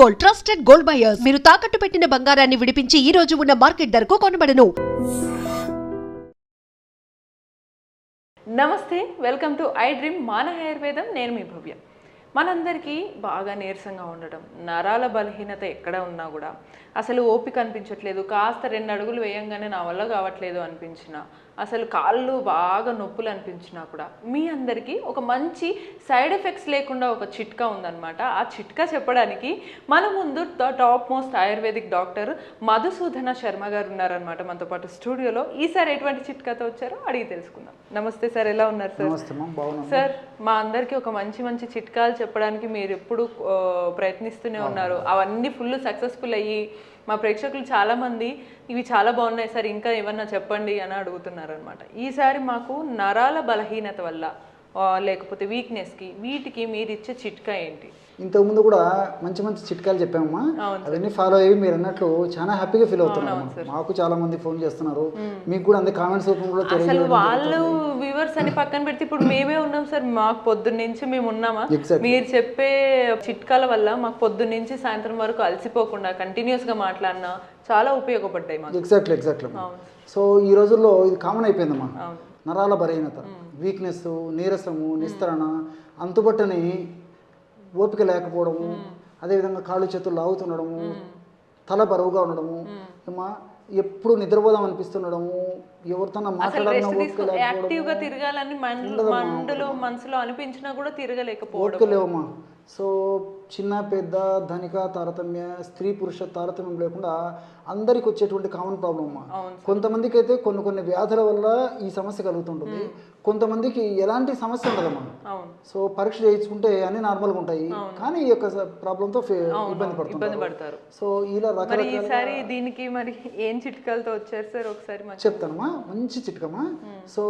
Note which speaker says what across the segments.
Speaker 1: Gold trusted gold buyers మీరు తాకట్టు పెట్టిన బంగారాన్ని విడిపించి ఈ రోజు ఉన్న మార్కెట్ ధరకు కొనబడను
Speaker 2: నమస్తే వెల్కమ్ టు ఐ డ్రీమ్ మాన ఆయుర్వేదం నేను మీ భవ్య మనందరికీ బాగా నీరసంగా ఉండడం నరాల బలహీనత ఎక్కడ ఉన్నా కూడా అసలు ఓపిక అనిపించట్లేదు కాస్త రెండు అడుగులు వేయంగానే నా వల్ల కావట్లేదు అనిపించిన అసలు కాళ్ళు బాగా నొప్పులు అనిపించినా కూడా మీ అందరికీ ఒక మంచి సైడ్ ఎఫెక్ట్స్ లేకుండా ఒక చిట్కా ఉందన్నమాట ఆ చిట్కా చెప్పడానికి మన ముందు top most ayurvedic doctor Madhusudana Sharma garu ఉన్నారనమాట మనతో పాటు స్టూడియోలో ఈసారి ఎటువంటి చిట్కాతో వచ్చారో అడిగి తెలుసుకుందాం నమస్తే సార్ ఎలా ఉన్నారు సార్ సార్ మా అందరికీ ఒక మంచి మంచి చిట్కాలు చెప్పడానికి మీరు ఎప్పుడు ప్రయత్నిస్తూనే ఉన్నారు అవన్నీ ఫుల్ సక్సెస్ఫుల్ అయ్యి మా ప్రేక్షకులు చాలామంది ఇవి చాలా బాగున్నాయి సార్ ఇంకా ఏమన్నా చెప్పండి అని అడుగుతున్నారనమాట ఈసారి మాకు నరాల బలహీనత వల్ల లేకపోతే వీక్నెస్కి వీటికి మీరు ఇచ్చే చిట్కా ఏంటి
Speaker 3: ఇంతకుముందు కూడా మంచి మంచి చిట్కాలు చెప్పామమ్మా అవన్నీ ఫాలో అయ్యి మీరు అన్నట్లు చాలా హ్యాపీగా ఫీల్ అవుతున్నారు మాకు చాలా మంది ఫోన్ చేస్తున్నారు మీకు కూడా అందరి కామెంట్స్ కూడా
Speaker 2: అసలు వాళ్ళు వ్యూవర్స్ అని పక్కన పెడితే ఇప్పుడు మేమే ఉన్నాం సార్ మాకు పొద్దున్న నుంచి మేము ఉన్నామా మీరు చెప్పే చిట్కాల వల్ల మాకు పొద్దున్న నుంచి సాయంత్రం వరకు అలసిపోకుండా కంటిన్యూస్ గా మాట్లాడినా చాలా ఉపయోగపడ్డాయి మాకు
Speaker 3: ఎగ్జాక్ట్లీ ఎగ్జాక్ట్లీ సో ఈ రోజుల్లో ఇది కామన్ అయిపోయిందమ్మా నరాల బలహీనత వీక్నెస్ నీరసము నిస్తరణ అంతుబట్టని ఓపిక లేకపోవడము అదేవిధంగా కాళ్ళు చేతులు లాగుతుండడము తల బరువుగా ఉండడము ఏమా ఎప్పుడు నిద్రపోదాం అనిపిస్తుండడము
Speaker 2: ఎవరితో ఎవరితోనో మాట్లాడాలని మనసులో అనిపించినా కూడా తిరగలేకపోవడం
Speaker 3: ఓపిక లేవమ్మా సో చిన్న పెద్ద ధనిక తారతమ్య స్త్రీ పురుష తారతమ్యం లేకుండా అందరికి వచ్చేటువంటి కామన్ ప్రాబ్లం కొంతమందికి అయితే కొన్ని కొన్ని వ్యాధుల వల్ల ఈ సమస్య కలుగుతుంటుంది కొంతమందికి ఎలాంటి సమస్య ఉండదమ్మా సో పరీక్ష చేయించుకుంటే అన్ని నార్మల్గా ఉంటాయి కానీ ఈ యొక్క ప్రాబ్లంతో ఇబ్బంది పడుతుంది సో ఇలా రకరకాల
Speaker 2: దీనికి మరి ఏం చిట్కాలతో వచ్చారు సార్ ఒకసారి
Speaker 3: చెప్తానమ్మా మంచి చిట్కమ్మా సో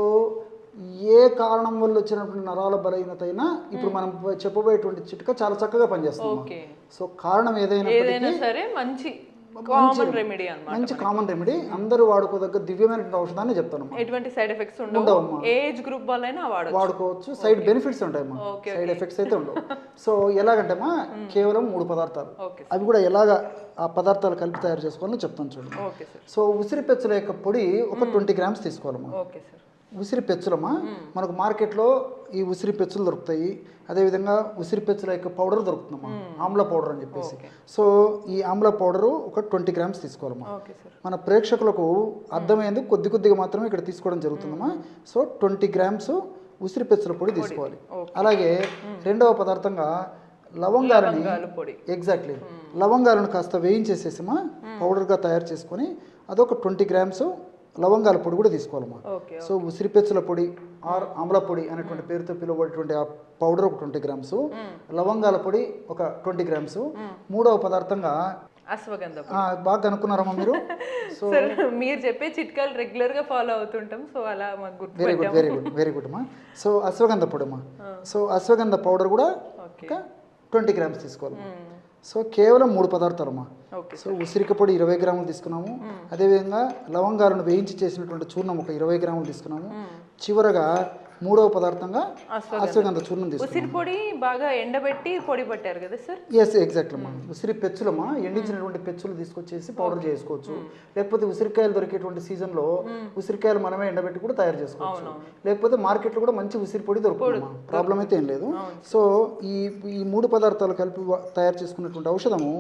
Speaker 3: ఏ కారణం వల్ల వచ్చినటువంటి నరాల బలహీనత అయినా ఇప్పుడు మనం చెప్పబోయేటువంటి చిట్కా చాలా చక్కగా పనిచేస్తుంది సో కారణం ఏదైనా
Speaker 2: సరే మంచి
Speaker 3: మంచి కామన్ రెమెడీ అందరూ వాడుకోదగ్గ దివ్యమైన ఔషధాన్ని
Speaker 2: చెప్తాను సైడ్ ఎఫెక్ట్స్
Speaker 3: వాడుకోవచ్చు సైడ్ బెనిఫిట్స్ ఉంటాయమ్మా సైడ్ ఎఫెక్ట్స్ అయితే ఉండవు సో ఎలాగంటేమా కేవలం మూడు పదార్థాలు అవి కూడా ఎలాగ ఆ పదార్థాలు కలిపి తయారు చేసుకోవాలని చెప్తాను చూడండి సో ఉసిరిపెచ్చల యొక్క పొడి ఒక ట్వంటీ గ్రామ్స్ తీసుకోవాలమ్మా ఉసిరి పెచ్చులమ్మా మనకు మార్కెట్లో ఈ ఉసిరి పెచ్చులు దొరుకుతాయి అదేవిధంగా ఉసిరి పెచ్చుల యొక్క పౌడర్ దొరుకుతుందమ్మా ఆమ్ల పౌడర్ అని చెప్పేసి సో ఈ ఆమ్ల పౌడరు ఒక ట్వంటీ గ్రామ్స్ తీసుకోవాలమ్మా మన ప్రేక్షకులకు అర్థమైంది కొద్ది కొద్దిగా మాత్రమే ఇక్కడ తీసుకోవడం జరుగుతుందమ్మా సో ట్వంటీ గ్రామ్స్ ఉసిరి పెచ్చుల పొడి తీసుకోవాలి అలాగే రెండవ పదార్థంగా లవంగాలని ఎగ్జాక్ట్లీ లవంగాలను కాస్త వేయించేసేసమా పౌడర్గా తయారు చేసుకొని అదొక ట్వంటీ గ్రామ్స్ లవంగాల పొడి కూడా తీసుకోవాలమ్మా సో ఉసిరిపెచ్చుల పొడి ఆర్ ఆమ్ల పొడి అనేటువంటి పేరుతో పిలువబడేటువంటి ఆ పౌడర్ ఒక ట్వంటీ గ్రామ్స్ లవంగాల పొడి ఒక ట్వంటీ గ్రామ్స్ మూడవ పదార్థంగా
Speaker 2: అశ్వగంధం
Speaker 3: బాగా కనుక్కున్నారమ్మా మీరు సో
Speaker 2: మీరు చెప్పే చిట్కాలు రెగ్యులర్ గా ఫాలో అవుతుంటాం సో అలా మాకు
Speaker 3: very good very good very good అమ్మా సో అశ్వగంధ పొడి అమ్మా సో అశ్వగంధ పౌడర్ కూడా ఒక ట్వంటీ గ్రామ్స్ తీసుకోవాలి సో కేవలం మూడు పదార్థాలు
Speaker 2: అమ్మా
Speaker 3: సో ఉసిరికపొడి ఇరవై గ్రాములు తీసుకున్నాము అదేవిధంగా లవంగాలను వేయించి చేసినటువంటి చూర్ణం ఒక ఇరవై గ్రాములు తీసుకున్నాము చివరగా మూడవ పదార్థంగా అశ్వగంధ చూర్ణం
Speaker 2: తీసుకున్నాం పొడి బాగా ఎండబెట్టి పొడి పట్టారు కదా సార్
Speaker 3: ఎస్ ఎగ్జాక్ట్లీ ఉసిరి పెచ్చులమ్మా ఎండించినటువంటి పెచ్చులు తీసుకొచ్చేసి పౌడర్ చేసుకోవచ్చు లేకపోతే ఉసిరికాయలు దొరికేటువంటి సీజన్లో ఉసిరికాయలు మనమే ఎండబెట్టి కూడా తయారు చేసుకోవచ్చు లేకపోతే మార్కెట్లో కూడా మంచి ఉసిరి పొడి దొరుకుతుంది ప్రాబ్లం అయితే ఏం లేదు సో ఈ ఈ మూడు పదార్థాలు కలిపి తయారు చేసుకున్నటువంటి ఔషధము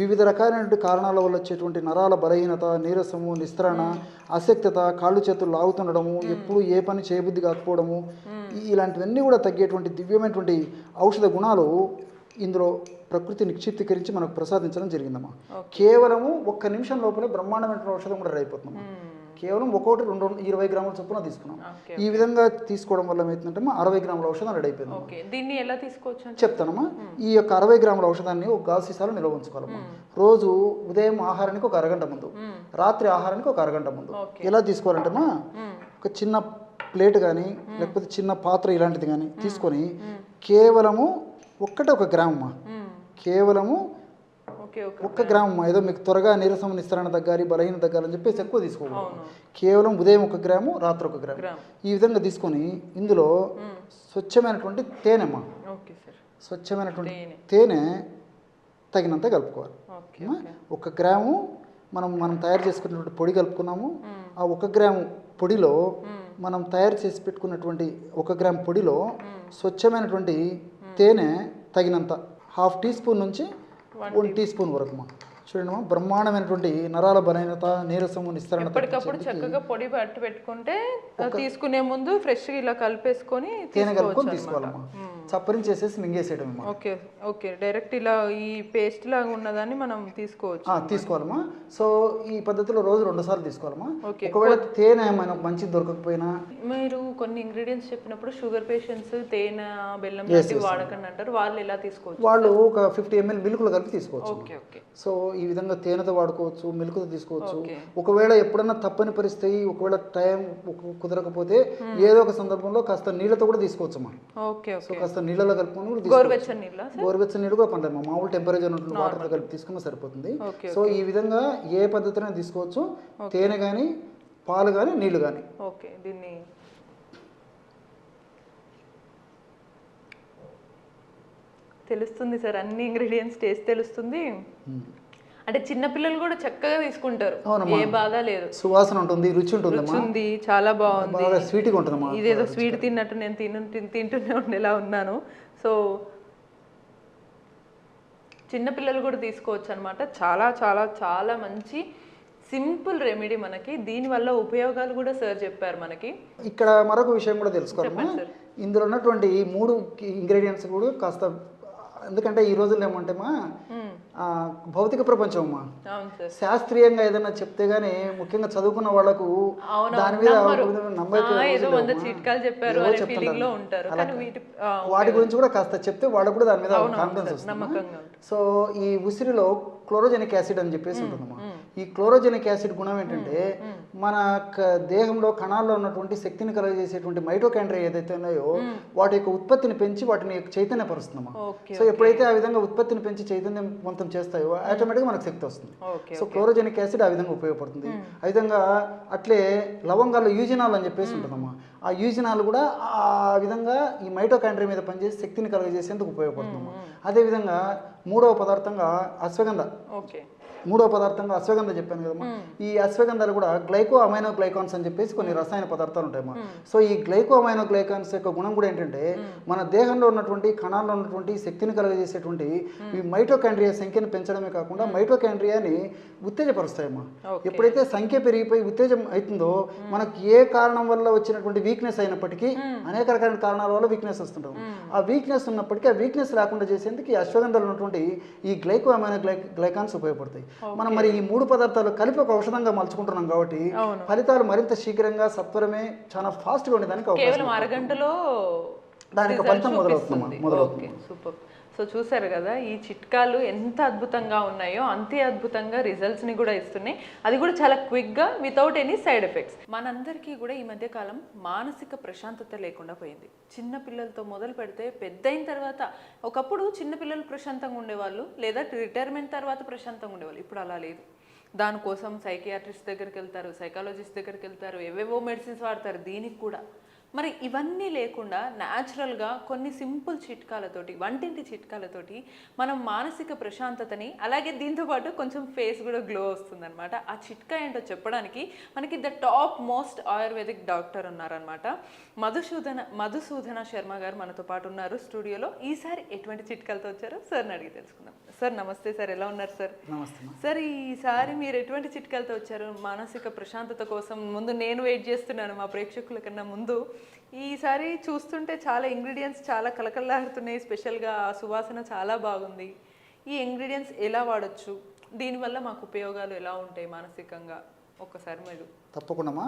Speaker 3: వివిధ రకాలైనటువంటి కారణాల వల్ల వచ్చేటువంటి నరాల బలహీనత నీరసము నిస్త్రణ అసక్తత కాళ్ళు చేతులు లాగుతుండడము ఎప్పుడు ఏ పని చేయబుద్ధి కాకపోవడము ఇలాంటివన్నీ కూడా తగ్గేటువంటి దివ్యమైనటువంటి ఔషధ గుణాలు ఇందులో ప్రకృతి నిక్షిప్తీకరించి మనకు ప్రసాదించడం జరిగిందమ్మా కేవలము ఒక్క నిమిషం లోపలే బ్రహ్మాండమైన ఔషధం కూడా రైపోతుందమ్మా కేవలం ఒక్కొక్కటి రెండు ఇరవై గ్రాముల చొప్పున తీసుకున్నాం ఈ విధంగా తీసుకోవడం వల్ల ఏమైతుందంటే అరవై గ్రాముల ఔషధం రెడీ అయిపోయింది
Speaker 2: దీన్ని ఎలా తీసుకోవచ్చు
Speaker 3: చెప్తానమ్మా ఈ యొక్క అరవై గ్రాముల ఔషధాన్ని ఒక గాజు సీసాలు నిల్వ ఉంచుకోవాలమ్మా రోజు ఉదయం ఆహారానికి ఒక అరగంట ముందు రాత్రి ఆహారానికి ఒక అరగంట ముందు ఎలా తీసుకోవాలంటే ఒక చిన్న ప్లేట్ కానీ లేకపోతే చిన్న పాత్ర ఇలాంటిది కానీ తీసుకొని కేవలము ఒక్కటే ఒక గ్రామమ్మా కేవలము ఒక్క గ్రామం ఏదో మీకు త్వరగా నీరసం నిస్సరణ తగ్గాలి బలహీన తగ్గాలని చెప్పేసి ఎక్కువ తీసుకోవాలి కేవలం ఉదయం ఒక గ్రాము రాత్రి ఒక గ్రాము ఈ విధంగా తీసుకొని ఇందులో స్వచ్ఛమైనటువంటి తేనెమ్మా స్వచ్ఛమైనటువంటి
Speaker 2: తేనె
Speaker 3: తగినంత కలుపుకోవాలి ఒక గ్రాము మనం మనం తయారు చేసుకున్నటువంటి పొడి కలుపుకున్నాము ఆ ఒక గ్రాము పొడిలో మనం తయారు చేసి పెట్టుకున్నటువంటి ఒక గ్రామ్ పొడిలో స్వచ్ఛమైనటువంటి తేనె తగినంత హాఫ్ టీ స్పూన్ నుంచి వన్ టీ స్పూన్ వరకు మా చూడండి మా బ్రహ్మాండమైనటువంటి నరాల బలహీనత నీరసము నిస్తరణ
Speaker 2: ఎప్పటికప్పుడు చక్కగా పొడి పట్టు పెట్టుకుంటే తీసుకునే ముందు ఫ్రెష్గా ఇలా కలిపేసుకొని
Speaker 3: తేనె కలుపుకొని తీసుకోవాలమ్మా చప్పరిని చేసేసి మింగేసేయడం
Speaker 2: ఓకే ఓకే డైరెక్ట్ ఇలా ఈ పేస్ట్ లాగా ఉన్నదాన్ని మనం తీసుకోవచ్చు
Speaker 3: తీసుకోవాలమ్మా సో ఈ పద్ధతిలో రోజు రెండు సార్లు తీసుకోవాలమ్మా ఒకవేళ తేనె ఏమైనా మంచి దొరకకపోయినా
Speaker 2: మీరు కొన్ని ఇంగ్రీడియంట్స్ చెప్పినప్పుడు షుగర్ పేషెంట్స్ తేనె బెల్లం వాడకండి అంటారు వాళ్ళు ఎలా తీసుకోవచ్చు
Speaker 3: వాళ్ళు ఒక ఫిఫ్టీ ఎంఎల్ మిల్క్లు కలిపి తీసుకోవచ్చు సో ఈ విధంగా తేనెతో వాడుకోవచ్చు మిల్క్తో తీసుకోవచ్చు ఒకవేళ ఎప్పుడన్నా తప్పని పరిస్థితి ఒకవేళ టైం కుదరకపోతే hmm. ఏదో ఒక సందర్భంలో కాస్త నీళ్ళతో కూడా తీసుకోవచ్చు అమ్మా
Speaker 2: ఓకే
Speaker 3: సో కాస్త వస్తాం నీళ్ళలో కలుపుకొని
Speaker 2: గోరువెచ్చని నీళ్ళు
Speaker 3: కూడా మామూలు టెంపరేచర్ ఉంటుంది వాటర్లో కలిపి తీసుకున్న సరిపోతుంది సో ఈ విధంగా ఏ పద్ధతి తీసుకోవచ్చు తేనె కానీ పాలు కానీ నీళ్ళు కానీ
Speaker 2: దీన్ని తెలుస్తుంది సార్ అన్ని ఇంగ్రీడియంట్స్ టేస్ట్ తెలుస్తుంది hmm. అంటే చిన్నపిల్లలు కూడా చక్కగా తీసుకుంటారు ఏ బాధ లేదు
Speaker 3: సువాసన ఉంటుంది రుచి ఉంటుంది
Speaker 2: ఉంది చాలా బాగుంది
Speaker 3: స్వీట్ స్వీట్గా ఉంటుంది
Speaker 2: ఇదేదో స్వీట్ తిన్నట్టు నేను తిను తింటూనే ఉండేలా ఉన్నాను సో చిన్నపిల్లలు కూడా తీసుకోవచ్చు అనమాట చాలా చాలా చాలా మంచి సింపుల్ రెమెడీ మనకి దీనివల్ల ఉపయోగాలు కూడా సార్ చెప్పారు మనకి
Speaker 3: ఇక్కడ మరొక విషయం కూడా
Speaker 2: తెలుసుకోవాలి
Speaker 3: ఇందులో ఉన్నటువంటి మూడు ఇంగ్రీడియంట్స్ కూడా కాస్త ఎందుకంటే ఈ రోజుల్లో
Speaker 2: ఏమంటే
Speaker 3: మా భౌతిక ప్రపంచం అమ్మా శాస్త్రీయంగా ఏదైనా చెప్తే గానీ ముఖ్యంగా చదువుకున్న వాళ్ళకు దాని మీద
Speaker 2: వాటి
Speaker 3: గురించి కూడా కాస్త చెప్తే వాళ్ళకు కూడా దాని మీద కాన్ఫిడెన్స్ వస్తుంది సో ఈ ఉసిరిలో క్లోరోజెనిక్ యాసిడ్ అని చెప్పేసి ఉంటుందమ్మా ఈ క్లోరోజెనిక్ యాసిడ్ గుణం ఏంటంటే మన దేహంలో కణాల్లో ఉన్నటువంటి శక్తిని మైటో క్యాండ్రీ ఏదైతే ఉన్నాయో వాటి యొక్క ఉత్పత్తిని పెంచి వాటిని
Speaker 2: చైతన్యపరుస్తున్నామా
Speaker 3: సో ఎప్పుడైతే ఆ విధంగా ఉత్పత్తిని పెంచి చైతన్యం మొత్తం చేస్తాయో ఆటోమేటిక్గా మనకు శక్తి వస్తుంది సో క్లోరోజెనిక్ యాసిడ్ ఆ విధంగా ఉపయోగపడుతుంది ఆ విధంగా అట్లే లవంగాలు యూజినాల్ అని చెప్పేసి ఉంటుందమ్మా ఆ యూజినాలు కూడా ఆ విధంగా ఈ క్యాండ్రీ మీద పనిచేసి శక్తిని కలుగజేసేందుకు ఉపయోగపడుతుందమ్మా అదేవిధంగా మూడవ పదార్థంగా అశ్వగంధ
Speaker 2: ఓకే
Speaker 3: మూడో పదార్థంగా అశ్వగంధ చెప్పాను కదా ఈ అశ్వగంధాలు కూడా గ్లైకో అమైనో గ్లైకాన్స్ అని చెప్పేసి కొన్ని రసాయన పదార్థాలు ఉంటాయమ్మా సో ఈ గ్లైకో అమైనో గ్లైకాన్స్ యొక్క గుణం కూడా ఏంటంటే మన దేహంలో ఉన్నటువంటి కణాల్లో ఉన్నటువంటి శక్తిని కలుగజేసేటువంటి ఈ మైటోకాండ్రియా సంఖ్యను పెంచడమే కాకుండా మైటోకాండ్రియాని ఉత్తేజపరుస్తాయమ్మా ఎప్పుడైతే సంఖ్య పెరిగిపోయి ఉత్తేజం అవుతుందో మనకు ఏ కారణం వల్ల వచ్చినటువంటి వీక్నెస్ అయినప్పటికీ అనేక రకాల కారణాల వల్ల వీక్నెస్ వస్తుంటాం ఆ వీక్నెస్ ఉన్నప్పటికీ ఆ వీక్నెస్ రాకుండా చేసేందుకు ఈ అశ్వగంధాలు ఉన్నటువంటి ఈ గ్లైకో అమైనో గ్లైకాన్స్ ఉపయోగపడతాయి మనం మరి ఈ మూడు పదార్థాలు కలిపి ఒక ఔషధంగా మలుచుకుంటున్నాం కాబట్టి ఫలితాలు మరింత శీఘ్రంగా సత్వరమే చాలా ఫాస్ట్గా ఉండేదానికి అవకాశం
Speaker 2: అరగంటలో
Speaker 3: దానికి ఫలితం మొదలవుతుంది
Speaker 2: మొదలవుతుంది సూపర్ సో చూసారు కదా ఈ చిట్కాలు ఎంత అద్భుతంగా ఉన్నాయో అంతే అద్భుతంగా రిజల్ట్స్ని కూడా ఇస్తున్నాయి అది కూడా చాలా క్విక్గా వితౌట్ ఎనీ సైడ్ ఎఫెక్ట్స్ మనందరికీ కూడా ఈ మధ్యకాలం మానసిక ప్రశాంతత లేకుండా పోయింది చిన్న పిల్లలతో మొదలు పెడితే పెద్ద అయిన తర్వాత ఒకప్పుడు చిన్నపిల్లలు ప్రశాంతంగా ఉండేవాళ్ళు లేదా రిటైర్మెంట్ తర్వాత ప్రశాంతంగా ఉండేవాళ్ళు ఇప్పుడు అలా లేదు దానికోసం సైకియాట్రిస్ట్ దగ్గరికి వెళ్తారు సైకాలజిస్ట్ దగ్గరికి వెళ్తారు ఏవేవో మెడిసిన్స్ వాడతారు దీనికి కూడా మరి ఇవన్నీ లేకుండా న్యాచురల్గా కొన్ని సింపుల్ చిట్కాలతోటి వంటింటి చిట్కాలతోటి మనం మానసిక ప్రశాంతతని అలాగే దీంతోపాటు కొంచెం ఫేస్ కూడా గ్లో వస్తుందన్నమాట ఆ చిట్కా ఏంటో చెప్పడానికి మనకి the top most ayurvedic doctor ఉన్నారనమాట మధుసూదన మధుసూదన శర్మ గారు మనతో పాటు ఉన్నారు స్టూడియోలో ఈసారి ఎటువంటి చిట్కాలతో వచ్చారో సార్ని అడిగి తెలుసుకుందాం సార్ నమస్తే సార్ ఎలా ఉన్నారు సార్
Speaker 3: నమస్తే
Speaker 2: సార్ ఈసారి మీరు ఎటువంటి చిట్కాలతో వచ్చారు మానసిక ప్రశాంతత కోసం ముందు నేను వెయిట్ చేస్తున్నాను మా ప్రేక్షకుల కన్నా ముందు ఈసారి చూస్తుంటే చాలా ఇంగ్రీడియంట్స్ చాలా కలకలాడుతున్నాయి స్పెషల్గా సువాసన చాలా బాగుంది ఈ ఇంగ్రీడియంట్స్ ఎలా వాడచ్చు దీనివల్ల మాకు ఉపయోగాలు ఎలా ఉంటాయి మానసికంగా ఒక్కసారి మీరు
Speaker 3: తప్పకుండామా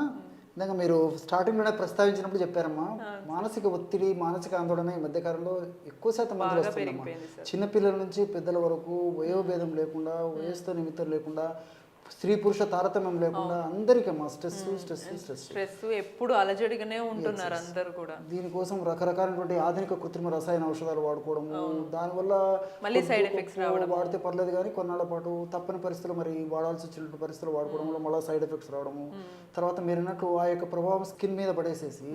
Speaker 3: ఇందాక మీరు స్టార్టింగ్లోనే ప్రస్తావించినప్పుడు చెప్పారమ్మా మానసిక ఒత్తిడి మానసిక ఆందోళన ఈ మధ్యకాలంలో ఎక్కువ శాతం
Speaker 2: మంది
Speaker 3: వస్తుందమ్మా చిన్నపిల్లల నుంచి పెద్దల వరకు వయోభేదం లేకుండా వయస్సుతో నిమిత్తం లేకుండా స్త్రీ పురుష తారతమ్యం లేకుండా అందరికీ మా స్ట్రెస్ స్ట్రెస్ స్ట్రెస్
Speaker 2: ఎప్పుడు అలజడిగానే ఉంటున్నారు అందరు కూడా
Speaker 3: దీనికోసం రకరకాలైనటువంటి ఆధునిక కృత్రిమ రసాయన ఔషధాలు వాడుకోవడము దానివల్ల
Speaker 2: మళ్ళీ సైడ్
Speaker 3: ఎఫెక్ట్స్
Speaker 2: రావడం
Speaker 3: వాడితే పర్లేదు కానీ కొన్నాళ్ళ పాటు తప్పని పరిస్థితులు మరి వాడాల్సి వచ్చినటువంటి పరిస్థితులు వాడుకోవడం వల్ల మళ్ళీ సైడ్ ఎఫెక్ట్స్ రావడము తర్వాత మీరు ఆ యొక్క ప్రభావం స్కిన్ మీద పడేసేసి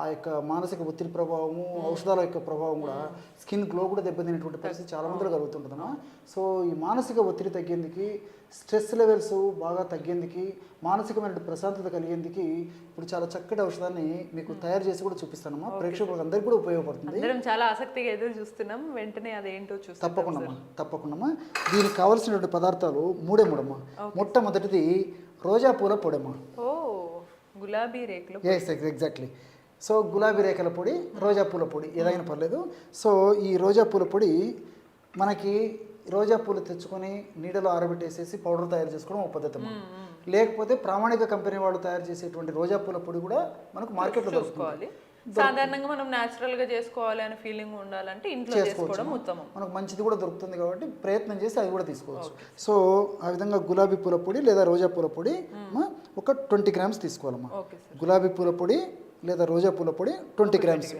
Speaker 3: ఆ యొక్క మానసిక ఒత్తిడి ప్రభావము ఔషధాల యొక్క ప్రభావం కూడా స్కిన్ గ్లో కూడా దెబ్బతినేటువంటి పరిస్థితి చాలా మందిలో కలుగుతుంటుందమ్మా సో ఈ మానసిక ఒత్తిడి తగ్గేందుకు స్ట్రెస్ లెవెల్స్ బాగా తగ్గేందుకు మానసికమైన ప్రశాంతత కలిగేందుకు ఇప్పుడు చాలా చక్కటి ఔషధాన్ని మీకు తయారు చేసి కూడా చూపిస్తానమ్మా ప్రేక్షకులకు అందరికీ కూడా ఉపయోగపడుతుంది
Speaker 2: చాలా ఆసక్తిగా ఎదురు చూస్తున్నాం వెంటనే అదేంటో చూస్తాం
Speaker 3: తప్పకుండా తప్పకుండా దీనికి కావాల్సినటువంటి పదార్థాలు మూడే మూడమ్మా మొట్టమొదటిది రోజా పూల పొడమ్మా
Speaker 2: ఓ గులాబీ రేఖలు
Speaker 3: ఎస్ ఎగ్జాక్ట్లీ సో గులాబీ రేఖల పొడి రోజా పూల పొడి ఏదైనా పర్లేదు సో ఈ రోజా పూల పొడి మనకి రోజా పూలు తెచ్చుకొని నీడలో ఆరబెట్టేసేసి పౌడర్ తయారు చేసుకోవడం ఒక పద్ధతి లేకపోతే ప్రామాణిక కంపెనీ వాళ్ళు తయారు చేసేటువంటి రోజా పూల పొడి కూడా మనకు మార్కెట్లో దొరుకుతుంది
Speaker 2: సాధారణంగా మనం న్యాచురల్ గా చేసుకోవాలి అనే ఫీలింగ్ ఉండాలంటే ఇంట్లో చేసుకోవడం ఉత్తమం
Speaker 3: మనకు మంచిది కూడా దొరుకుతుంది కాబట్టి ప్రయత్నం చేసి అది కూడా తీసుకోవచ్చు సో ఆ విధంగా గులాబీ పూల పొడి లేదా రోజా పూల పొడి ఒక ట్వంటీ గ్రామ్స్ తీసుకోవాలమ్మా గులాబీ పూల పొడి లేదా రోజా పూల పొడి ట్వంటీ గ్రామ్స్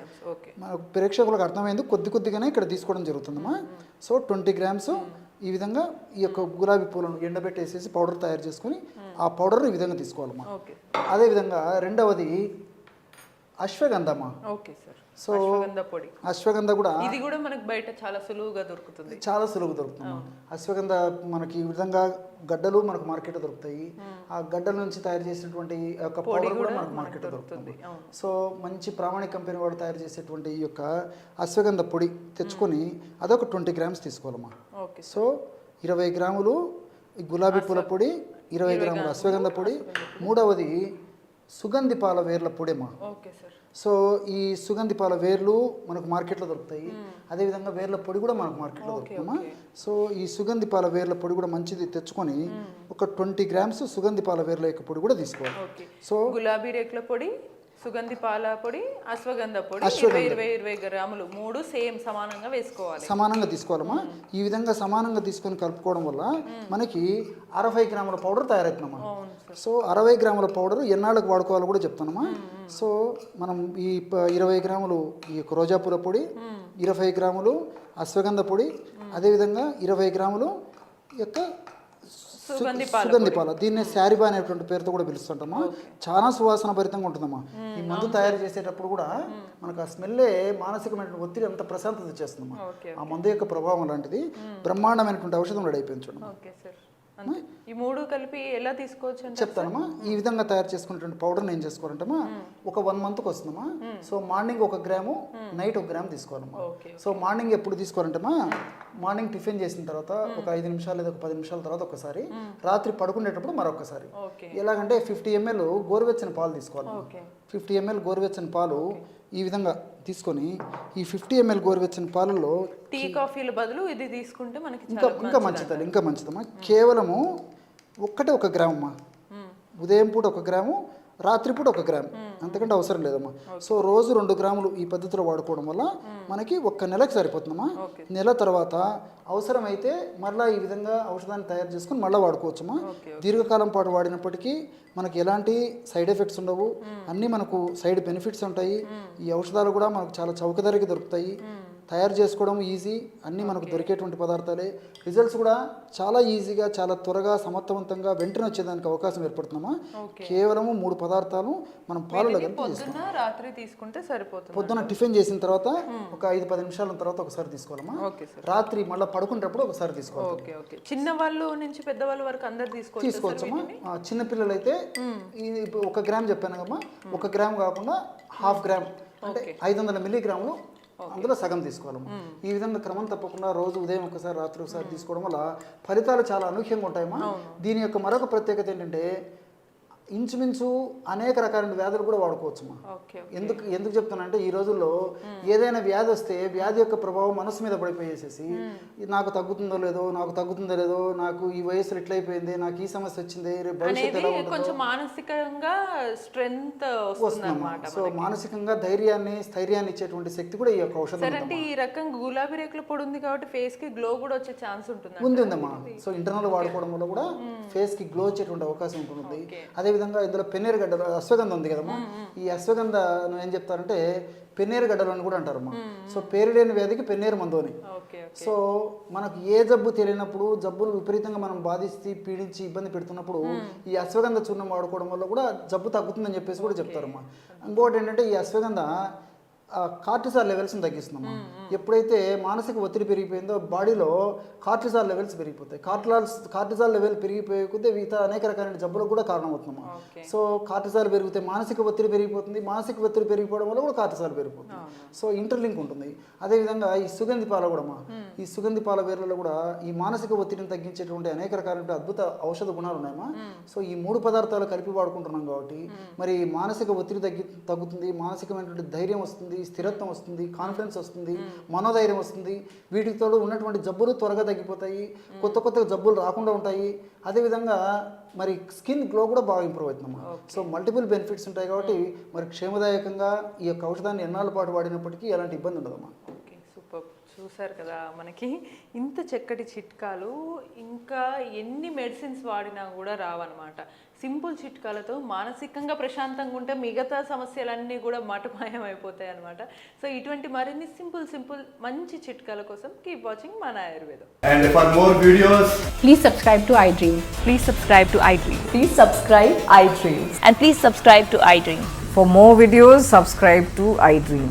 Speaker 3: మనకు ప్రేక్షకులకు అర్థమైంది కొద్ది కొద్దిగానే ఇక్కడ తీసుకోవడం జరుగుతుందమ్మా సో ట్వంటీ గ్రామ్స్ ఈ విధంగా ఈ యొక్క గులాబీ పూలను ఎండబెట్టేసేసి పౌడర్ తయారు చేసుకుని ఆ పౌడర్ ఈ విధంగా తీసుకోవాలమ్మా అదేవిధంగా రెండవది అశ్వగంధమా
Speaker 2: ఓకే సార్
Speaker 3: సో
Speaker 2: అశ్వగంధ పొడి
Speaker 3: అశ్వగంధ కూడా
Speaker 2: ఇది కూడా మనకు బయట చాలా సులువుగా దొరుకుతుంది
Speaker 3: చాలా సులువు దొరుకుతుంది అశ్వగంధ మనకి ఈ విధంగా గడ్డలు మనకు మార్కెట్ దొరుకుతాయి ఆ గడ్డల నుంచి తయారు చేసినటువంటి యొక్క పౌడర్ కూడా మనకు మార్కెట్ దొరుకుతుంది సో మంచి ప్రామాణిక కంపెనీ వాడు తయారు చేసేటువంటి ఈ యొక్క అశ్వగంధ పొడి తెచ్చుకొని అదొక ట్వంటీ గ్రామ్స్ తీసుకోవాలమ్మా
Speaker 2: ఓకే
Speaker 3: సో ఇరవై గ్రాములు గులాబీ పూల పొడి ఇరవై గ్రాములు అశ్వగంధ పొడి మూడవది సుగంధి పాల వేర్ల పొడిమా సో ఈ సుగంధి పాల వేర్లు మనకు మార్కెట్లో దొరుకుతాయి అదేవిధంగా వేర్ల పొడి కూడా మనకు మార్కెట్లో దొరుకుతామా సో ఈ సుగంధి పాల వేర్ల పొడి కూడా మంచిది తెచ్చుకొని ఒక ట్వంటీ గ్రామ్స్ సుగంధి పాల వేర్ల యొక్క పొడి కూడా తీసుకోవాలి సో
Speaker 2: గులాబీ రేకుల పొడి సుగంధి పాల పొడి అశ్వగంధ పొడి ఇరవై ఇరవై ఇరవై గ్రాములు మూడు సేమ్ సమానంగా వేసుకోవాలి
Speaker 3: సమానంగా తీసుకోవాలమ్మా ఈ విధంగా సమానంగా తీసుకొని కలుపుకోవడం వల్ల మనకి అరవై గ్రాముల పౌడర్
Speaker 2: తయారవుతున్నామా
Speaker 3: సో అరవై గ్రాముల పౌడర్ ఎన్నాళ్ళకు వాడుకోవాలో కూడా చెప్తానమ్మా సో మనం ఈ ఇరవై గ్రాములు ఈ యొక్క రోజాపూల పొడి ఇరవై గ్రాములు అశ్వగంధ పొడి అదేవిధంగా ఇరవై గ్రాములు యొక్క
Speaker 2: సుగంధి
Speaker 3: పాలు దీన్ని శారీబా అనేటువంటి పేరుతో కూడా పిలుస్తుంటాము చాలా సువాసన భరితంగా ఉంటుందమ్మా ఈ మందు తయారు చేసేటప్పుడు కూడా మనకు ఆ స్మెల్లే మానసికమైనటువంటి ఒత్తిడి అంత ప్రశాంతత చేస్తుందమ్మా ఆ మందు యొక్క ప్రభావం లాంటిది బ్రహ్మాండమైనటువంటి ఔషధం రెడీ
Speaker 2: చూడండి ఈ మూడు కలిపి ఎలా తీసుకోవచ్చు
Speaker 3: చెప్తానమ్మా ఈ విధంగా తయారు చేసుకున్నటువంటి పౌడర్ నేను చేసుకోవాలంటమ్మా ఒక వన్ మంత్కి వస్తుందమ్మా సో మార్నింగ్ ఒక గ్రాము నైట్ ఒక గ్రామ్ తీసుకోవాలమ్మా సో మార్నింగ్ ఎప్పుడు తీసుకోవాలంటమ్మా మార్నింగ్ టిఫిన్ చేసిన తర్వాత ఒక ఐదు నిమిషాలు లేదా ఒక పది నిమిషాల తర్వాత ఒకసారి రాత్రి పడుకునేటప్పుడు మరొకసారి ఎలాగంటే ఫిఫ్టీ ఎంఎల్ గోరువెచ్చని పాలు తీసుకోవాలి ఫిఫ్టీ ఎంఎల్ గోరువెచ్చని పాలు ఈ విధంగా తీసుకొని ఈ ఫిఫ్టీ ఎంఎల్ గోరువెచ్చని పాలల్లో
Speaker 2: టీ కాఫీల బదులు ఇది తీసుకుంటే మనకి
Speaker 3: ఇంకా ఇంకా మంచిది ఇంకా మంచిదమ్మా కేవలము ఒక్కటే ఒక గ్రామమ్మా ఉదయం పూట ఒక గ్రాము రాత్రిపూట ఒక గ్రామ్ అంతకంటే అవసరం లేదమ్మా సో రోజు రెండు గ్రాములు ఈ పద్ధతిలో వాడుకోవడం వల్ల మనకి ఒక్క నెలకు సరిపోతుందమ్మా నెల తర్వాత అవసరమైతే మళ్ళీ ఈ విధంగా ఔషధాన్ని తయారు చేసుకుని మళ్ళీ వాడుకోవచ్చమ్మా దీర్ఘకాలం పాటు వాడినప్పటికీ మనకి ఎలాంటి సైడ్ ఎఫెక్ట్స్ ఉండవు అన్నీ మనకు సైడ్ బెనిఫిట్స్ ఉంటాయి ఈ ఔషధాలు కూడా మనకు చాలా చౌక ధరకి దొరుకుతాయి తయారు చేసుకోవడం ఈజీ అన్నీ మనకు దొరికేటువంటి పదార్థాలే రిజల్ట్స్ కూడా చాలా ఈజీగా చాలా త్వరగా సమర్థవంతంగా వెంటనే వచ్చేదానికి అవకాశం
Speaker 2: ఏర్పడుతున్నామా
Speaker 3: కేవలం మూడు పదార్థాలు మనం పాలలో
Speaker 2: రాత్రి తీసుకుంటే సరిపోతుంది
Speaker 3: పొద్దున టిఫిన్ చేసిన తర్వాత hmm. ఒక ఐదు పది నిమిషాల తర్వాత ఒకసారి తీసుకోవాలమ్మా రాత్రి మళ్ళీ పడుకునేటప్పుడు ఒకసారి తీసుకోవాలి
Speaker 2: చిన్న వాళ్ళు నుంచి పెద్దవాళ్ళ వరకు అందరు తీసుకోవచ్చు
Speaker 3: తీసుకోవచ్చమ్మా చిన్న పిల్లలు అయితే hmm. ఒక గ్రామ్ చెప్పాను కమ్మా hmm. ఒక గ్రామ్ కాకుండా హాఫ్ గ్రామ్ అంటే ఐదు వందల మిల్లీగ్రాములు అందులో సగం తీసుకోవాలి hmm. ఈ విధంగా క్రమం తప్పకుండా రోజు ఉదయం ఒకసారి రాత్రి ఒకసారి hmm. తీసుకోవడం వల్ల ఫలితాలు చాలా అనూహ్యంగా ఉంటాయమ్మా దీని యొక్క మరొక ప్రత్యేకత ఏంటంటే ఇంచుమించు అనేక రకాలైన వ్యాధులు కూడా వాడుకోవచ్చు
Speaker 2: ఎందుకు
Speaker 3: ఎందుకు ఎందుకు అంటే ఈ రోజుల్లో ఏదైనా వ్యాధి వస్తే వ్యాధి యొక్క ప్రభావం మనసు మీద పడిపోయేసేసి నాకు తగ్గుతుందో లేదో నాకు తగ్గుతుందో లేదో నాకు ఈ వయసు ఎట్లయిపోయింది నాకు ఈ సమస్య వచ్చింది
Speaker 2: కొంచెం మానసికంగా
Speaker 3: సో మానసికంగా ధైర్యాన్ని స్థైర్యాన్ని ఇచ్చేటువంటి శక్తి కూడా ఈ యొక్క ఔషధం
Speaker 2: అంటే ఈ రకం గులాబీ రేకుల పొడి ఉంది కాబట్టి ఫేస్ కి గ్లో కూడా వచ్చే ఛాన్స్ ఉంటుంది
Speaker 3: ఉంది ఉందమ్మా సో ఇంటర్నల్ వాడుకోవడం వల్ల కూడా ఫేస్ కి గ్లో వచ్చేటువంటి అవకాశం ఉంటుంది అదే విధంగా ఇందులో పెన్నేరు గడ్డలు అశ్వగంధ ఉంది కదమ్మా ఈ నువ్వు ఏం చెప్తారంటే పెన్నేరు గడ్డలు అని కూడా అంటారమ్మా సో పేరు లేని వ్యాధికి పెన్నేరు మందు అని సో మనకు ఏ జబ్బు తెలియనప్పుడు జబ్బులు విపరీతంగా మనం బాధిస్తే పీడించి ఇబ్బంది పెడుతున్నప్పుడు ఈ అశ్వగంధ చూర్ణం వాడుకోవడం వల్ల కూడా జబ్బు తగ్గుతుందని చెప్పేసి కూడా చెప్తారమ్మా ఇంకోటి ఏంటంటే ఈ అశ్వగంధ కార్టిసాల్ లెవెల్స్ని తగ్గిస్తున్నాం ఎప్పుడైతే మానసిక ఒత్తిడి పెరిగిపోయిందో బాడీలో కార్టిసాల్ లెవెల్స్ పెరిగిపోతాయి కార్టిలాల్ కార్టిసాల్ లెవెల్ పెరిగిపోయితే మిగతా అనేక రకాలైన జబ్బులకు కూడా కారణమవుతున్నామా సో కార్టిసాల్ పెరిగితే మానసిక ఒత్తిడి పెరిగిపోతుంది మానసిక ఒత్తిడి పెరిగిపోవడం వల్ల కూడా కార్టిసాల్ పెరిగిపోతుంది సో ఇంటర్లింక్ ఉంటుంది అదేవిధంగా ఈ సుగంధి పాల కూడా ఈ సుగంధి పాల వేర్లలో కూడా ఈ మానసిక ఒత్తిడిని తగ్గించేటువంటి అనేక రకాలైన అద్భుత ఔషధ గుణాలు ఉన్నాయమ్మా సో ఈ మూడు పదార్థాలు కలిపి వాడుకుంటున్నాం కాబట్టి మరి మానసిక ఒత్తిడి తగ్గి తగ్గుతుంది మానసికమైనటువంటి ధైర్యం వస్తుంది వస్తుంది స్థిరత్వం వస్తుంది కాన్ఫిడెన్స్ వస్తుంది మనోధైర్యం వస్తుంది వీటితో ఉన్నటువంటి జబ్బులు త్వరగా తగ్గిపోతాయి కొత్త కొత్త జబ్బులు రాకుండా ఉంటాయి అదేవిధంగా మరి స్కిన్ గ్లో కూడా బాగా ఇంప్రూవ్ అవుతుందమ్మా సో మల్టిపుల్ బెనిఫిట్స్ ఉంటాయి కాబట్టి మరి క్షేమదాయకంగా ఈ యొక్క ఔషధాన్ని ఎన్నాళ్ళ పాటు వాడినప్పటికీ ఎలాంటి ఇబ్బంది ఉండదమ్మా
Speaker 2: చూసారు కదా మనకి ఇంత చక్కటి చిట్కాలు ఇంకా ఎన్ని మెడిసిన్స్ వాడినా కూడా రావన్నమాట సింపుల్ చిట్కాలతో మానసికంగా ప్రశాంతంగా ఉంటే మిగతా సమస్యలన్నీ కూడా మటుమాయం అయిపోతాయి అనమాట సో ఇటువంటి మరిన్ని సింపుల్ సింపుల్ మంచి చిట్కాల కోసం కీప్ వాచింగ్ మన ఆయుర్వేదం
Speaker 4: for more videos please
Speaker 5: subscribe to iDream
Speaker 6: please subscribe to
Speaker 5: iDream please subscribe
Speaker 6: iDream and please subscribe
Speaker 7: to iDream for videos subscribe
Speaker 4: to iDream